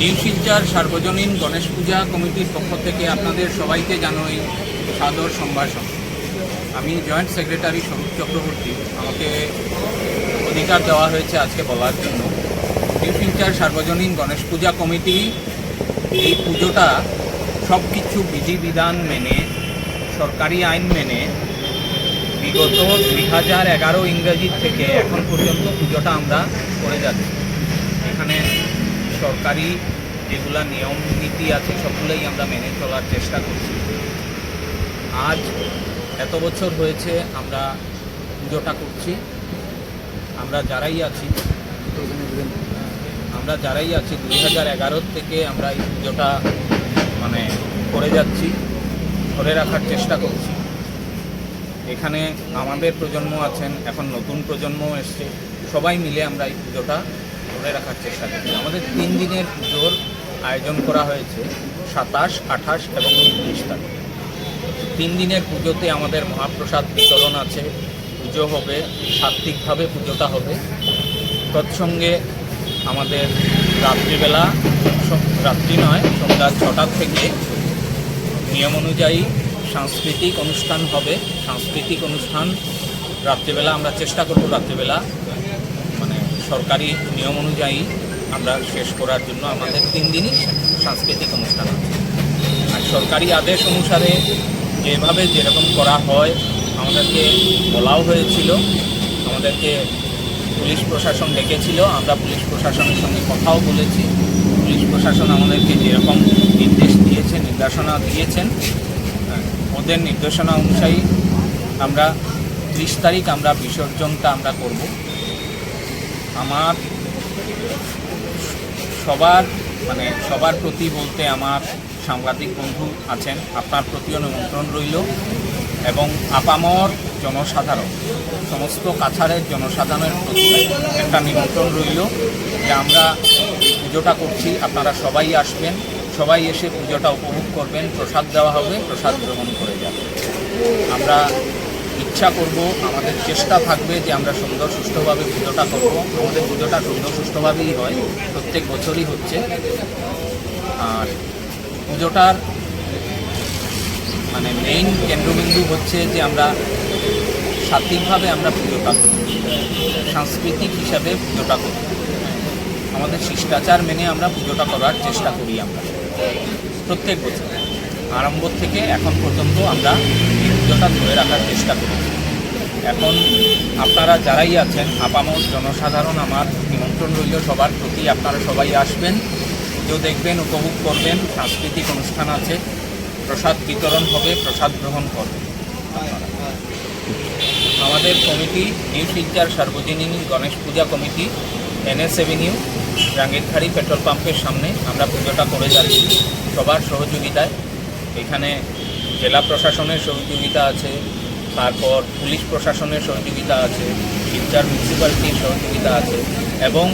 New Silchar সার্বজনীন গণেশ পূজা কমিটির পক্ষ থেকে আপনাদের সবাইকে জানাই সাদর সম্ভাষণ। আমি জয়েন্ট সেক্রেটারি স্বরূপ চক্রবর্তী। আমাকে অধিকার দেওয়া হয়েছে আজকে বলার জন্য। নিউ শিলচার সার্বজনীন গণেশ পূজা কমিটি, এই পুজোটা সব কিছু বিধিবিধান মেনে, সরকারি আইন মেনে বিগত দুই হাজার এগারো ইংরেজির থেকে এখন পর্যন্ত পুজোটা আমরা করে যাচ্ছি। এখানে সরকারি যেগুলা নিয়ম নীতি আছে, সবগুলোই আমরা মেনে চলার চেষ্টা করছি। আজ এত বছর হয়েছে আমরা পুজোটা করছি। আমরা যারাই আছি, আমরা যারাই আছি, দুই হাজার এগারোর থেকে আমরা এই পুজোটা মানে করে যাচ্ছি, ধরে রাখার চেষ্টা করছি। এখানে আমাদের প্রজন্ম আছেন, এখন নতুন প্রজন্ম এসছে। সবাই মিলে আমরা এই পুজোটা ধরে রাখার চেষ্টা করছি। আমাদের তিন দিনের পুজোর আয়োজন করা হয়েছে সাতাশ, আঠাশ এবং উনত্রিশ তারিখ। তিন দিনের পুজোতে আমাদের মহাপ্রসাদ বিতরণ আছে। পুজো হবে সাত্বিকভাবে পুজোটা হবে। তৎসঙ্গে আমাদের রাত্রিবেলা রাত্রি নয় সন্ধ্যা ছটার থেকে নিয়ম অনুযায়ী সাংস্কৃতিক অনুষ্ঠান হবে। সাংস্কৃতিক অনুষ্ঠান রাত্রিবেলা আমরা চেষ্টা করব রাত্রিবেলা। সরকারি নিয়ম অনুযায়ী আমরা শেষ করার জন্য আমাদের তিন দিনই সাংস্কৃতিক অনুষ্ঠান আছে। আর সরকারি আদেশ অনুসারে যেভাবে যেরকম করা হয় আমাদেরকে বলাও হয়েছিল আমাদেরকে পুলিশ প্রশাসন ডেকেছিল আমরা পুলিশ প্রশাসনের সঙ্গে কথাও বলেছি। পুলিশ প্রশাসন আমাদেরকে যেরকম নির্দেশ দিয়েছে নির্দেশনা দিয়েছেন হ্যাঁ, ওদের নির্দেশনা অনুযায়ী আমরা ত্রিশ তারিখ আমরা বিসর্জনটা আমরা করব। আমার সবার মানে সবার প্রতি বলতে আমার সাংবাদিক বন্ধু আছেন। আপনার প্রতিও নিমন্ত্রণ রইল। এবং আপামর জনসাধারণ, সমস্ত কাছাড়ের জনসাধারণের প্রতি একটা নিমন্ত্রণ রইল যে আমরা পুজোটা করছি। আপনারা সবাই আসবেন, সবাই এসে পুজোটা উপভোগ করবেন। প্রসাদ দেওয়া হবে, প্রসাদ গ্রহণ করে যাবেন। আমরা ইচ্ছা করব। আমাদের চেষ্টা থাকবে যে আমরা সুন্দর, সুষ্ঠুভাবে পুজোটা করব। আমাদের পুজোটা সুন্দর, সুষ্ঠুভাবেই হয়। প্রত্যেক বছরই হচ্ছে। আর পুজোটার মানে মেইন কেন্দ্রবিন্দু হচ্ছে যে আমরা সাত্বিকভাবে আমরা পুজোটা করি। সাংস্কৃতিক হিসাবে পুজোটা করি। আমাদের শিষ্টাচার মেনে আমরা পুজোটা করার চেষ্টা করি আমরা প্রত্যেক বছর। আরম্ভ থেকে এখন পর্যন্ত আমরা পুজোটা ধরে রাখার চেষ্টা করি। এখন আপনারা যারাই আছেন, আপামর জনসাধারণ আমার নিমন্ত্রণ রইল সবার প্রতি। আপনারা সবাই আসবেন পুজো দেখবেন, উপভোগ করবেন। সাংস্কৃতিক অনুষ্ঠান আছে, প্রসাদ বিতরণ হবে, প্রসাদ গ্রহণ করবেন আমাদের কমিটি, নিউ শিলচার সার্বজনীন Ganesh Puja committee, NS avenue Rangirkhari petrol পাম্পের সামনে আমরা পুজোটা করে যাচ্ছি। সবার সহযোগিতায়। এখানে জেলা প্রশাসনের সহযোগিতা আছে, তারপর পুলিশ প্রশাসনের সহযোগিতা আছে শিলচার মিউনিসিপ্যালিটির সহযোগিতা আছে, এবং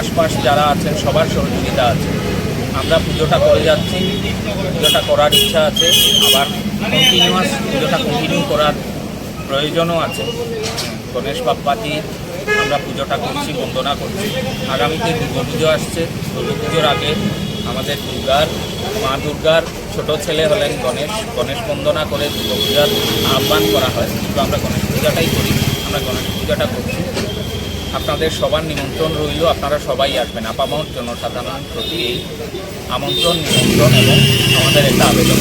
আশপাশ যারা আছেন সবার সহযোগিতা আছে। আমরা পুজোটা করে যাচ্ছি, পুজোটা করার ইচ্ছা আছে, আবার কন্টিনিউয়াস পুজোটা কন্টিনিউ করার প্রয়োজনও আছে। গণেশ বাপ্পাজি, আমরা পুজোটা করছি, বন্দনা করছি। আগামীতে দুর্গা পুজো আসছে দুর্গা পুজোর আগে আমাদের দুর্গার, মা দুর্গার ছোট ছেলে হলেন গণেশ। গণেশ বন্দনা করে দুর্গা পূজার আহ্বান করা হয়। কিন্তু আমরা গণেশ পূজাটাই করি। আমরা গণেশ পূজাটা করছি। আপনাদের সবার নিমন্ত্রণ রইল। আপনারা সবাই আসবেন। আপামর জনসাধারণের প্রতি এই আমন্ত্রণ, নিমন্ত্রণ এবং আমাদের একটা আবেদন।